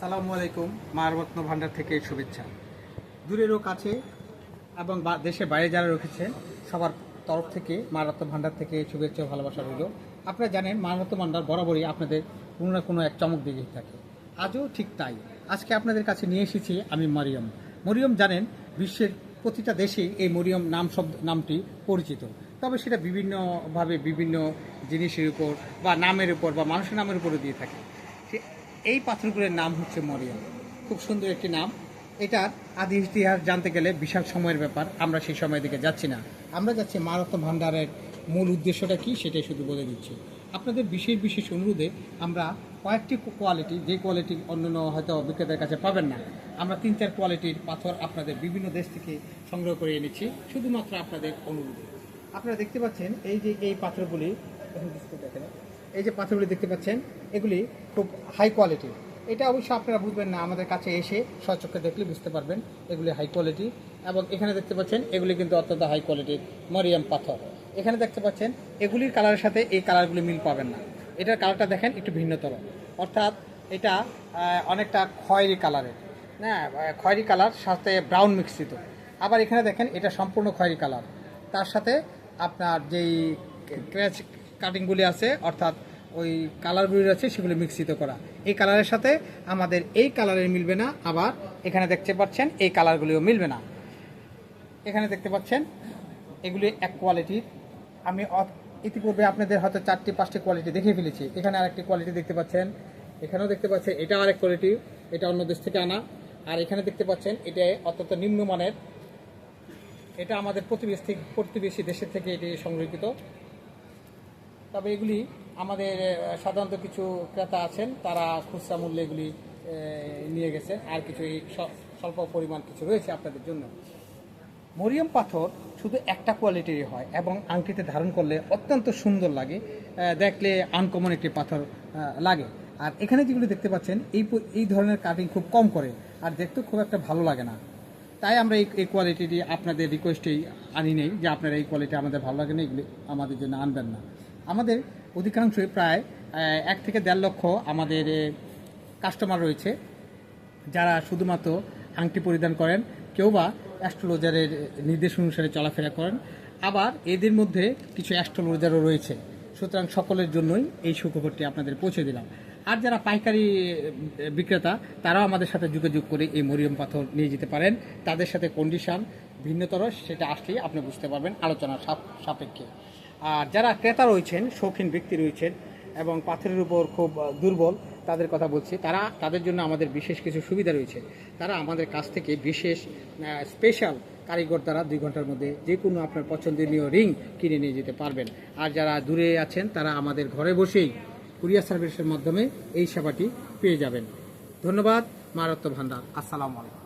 সালামু আলাইকুম মাররত্ন ভান্ডার থেকে শুভেচ্ছা। দূরেরও কাছে এবং দেশে বাইরে যারা রেখেছেন সবার তরফ থেকে মাররত্ন ভান্ডার থেকে শুভেচ্ছা ভালোবাসা রইল। আপনারা জানেন মাররত্ন ভান্ডার বরাবরই আপনাদের কোনো না কোনো এক চমক দিয়ে থাকে। আজও ঠিক তাই। আজকে আপনাদের কাছে নিয়ে এসেছি আমি মরিয়ম। মরিয়ম জানেন, বিশ্বের প্রতিটা দেশেই এই মরিয়ম নাম শব্দ নামটি পরিচিত। তবে সেটা বিভিন্নভাবে বিভিন্ন জিনিসের উপর বা নামের উপর বা মানুষের নামের উপরে দিয়ে থাকে। এই পাথরগুলোর নাম হচ্ছে মরিয়ম। খুব সুন্দর একটি নাম। এটার আদি ইতিহাস জানতে গেলে বিশাল সময়ের ব্যাপার। আমরা সেই সময়ের দিকে যাচ্ছি না। আমরা যাচ্ছি মারত্ব ভাণ্ডারের মূল উদ্দেশ্যটা কি সেটাই শুধু বলে দিচ্ছি। আপনাদের বিশেষ বিশেষ অনুরোধে আমরা কয়েকটি কোয়ালিটি যে কোয়ালিটি অন্যান্য হয়তো বিক্রেতার কাছে পাবেন না, আমরা তিন চার কোয়ালিটির পাথর আপনাদের বিভিন্ন দেশ থেকে সংগ্রহ করে এনেছি, শুধুমাত্র আপনাদের অনুরোধে। আপনারা দেখতে পাচ্ছেন এই যে এই পাথরগুলি, দেখেন। এই যে পাথরগুলি দেখতে পাচ্ছেন, এগুলি খুব হাই কোয়ালিটির এটা অবশ্য আপনারা বুঝবেন না, আমাদের কাছে এসে সচক্ষে দেখলে বুঝতে পারবেন এগুলি হাই কোয়ালিটি এবং এখানে দেখতে পাচ্ছেন, এগুলি কিন্তু অত্যন্ত হাই কোয়ালিটির মরিয়াম পাথর। এখানে দেখতে পাচ্ছেন, এগুলির কালারের সাথে এই কালারগুলি মিল পাবেন না। এটার কালারটা দেখেন একটু ভিন্নতর। অর্থাৎ এটা অনেকটা খয়েরি কালারের হ্যাঁ খয়েরি কালার সাথে ব্রাউন মিশ্রিত আবার এখানে দেখেন, এটা সম্পূর্ণ খয়েরি কালার তার সাথে আপনার যেই ক্র্যাচ কাটিংগুলি আছে, অর্থাৎ ওই কালারগুলি আছে, সেগুলো মিশ্রিত করা। এই কালারের সাথে আমাদের এই কালারের মিলবে না, আবার এখানে দেখতে পাচ্ছেন এই কালারগুলিও মিলবে না। এখানে দেখতে পাচ্ছেন, এগুলি এক কোয়ালিটির আমি ইতিপূর্বে আপনাদের হয়তো চারটি, পাঁচটি কোয়ালিটি দেখে ফেলেছি। এখানে আরেকটি কোয়ালিটি দেখতে পাচ্ছেন, এখানেও দেখতে পাচ্ছেন, এটা আরেক কোয়ালিটি এটা অন্য দেশ থেকে আনা। আর এখানে দেখতে পাচ্ছেন, এটা অত্যন্ত নিম্নমানের। এটা আমাদের প্রতিবেশী প্রতিবেশী দেশের থেকে এটি সংরক্ষিত। তবে এগুলি আমাদের সাধারণত কিছু ক্রেতা আছেন, তারা খুচরা মূল্যে এগুলি নিয়ে গেছেন আর কিছু এই স্বল্প পরিমাণ কিছু রয়েছে আপনাদের জন্য। মরিয়ম পাথর শুধু একটা কোয়ালিটিরই হয় এবং আংটিতে ধারণ করলে অত্যন্ত সুন্দর লাগে দেখলে আনকমন একটি পাথর লাগে। আর এখানে যেগুলো দেখতে পাচ্ছেন, এই এই ধরনের কাটিং খুব কম করে, আর দেখতেও খুব একটা ভালো লাগে না। তাই আমরা এই এই কোয়ালিটিটি আপনাদের রিকোয়েস্টেই আনি নেই যে আপনারা এই কোয়ালিটি আমাদের ভালো লাগে না, এগুলি আমাদের জন্য আনবেন না। আমাদের অধিকাংশই প্রায় এক থেকে দেড় লক্ষ আমাদের কাস্টমার রয়েছে, যারা শুধুমাত্র আংটি পরিধান করেন, কেউ বা অ্যাস্ট্রোলজারের নির্দেশ অনুসারে চলাফেরা করেন। আবার এদের মধ্যে কিছু অ্যাস্ট্রোলজারও রয়েছে। সুতরাং সকলের জন্যই এই সুখবরটি আপনাদের পৌঁছে দিলাম। আর যারা পাইকারি বিক্রেতা, তারাও আমাদের সাথে যোগাযোগ করে এই মরিয়ম পাথর নিয়ে যেতে পারেন। তাদের সাথে কন্ডিশন ভিন্নতর, সেটা আসলেই আপনি বুঝতে পারবেন আলোচনার সাপ- সাপেক্ষে। আর যারা ক্রেতা রয়েছেন, শৌখিন ব্যক্তি রয়েছেন এবং পাথরের উপর খুব দুর্বল তাদের কথা বলছি, তারা, তাদের জন্য আমাদের বিশেষ কিছু সুবিধা রয়েছে। তারা আমাদের কাছ থেকে বিশেষ স্পেশাল কারিগর দ্বারা দুই ঘণ্টার মধ্যে যে কোনো আপনার পছন্দনীয় রিং কিনে নিয়ে যেতে পারবেন। আর যারা দূরে আছেন, তারা আমাদের ঘরে বসেই কুরিয়ার সার্ভিসের মাধ্যমে এই সেবাটি পেয়ে যাবেন। ধন্যবাদ মারাত্ম ভান্ডার। আসসালামু আলাইকুম।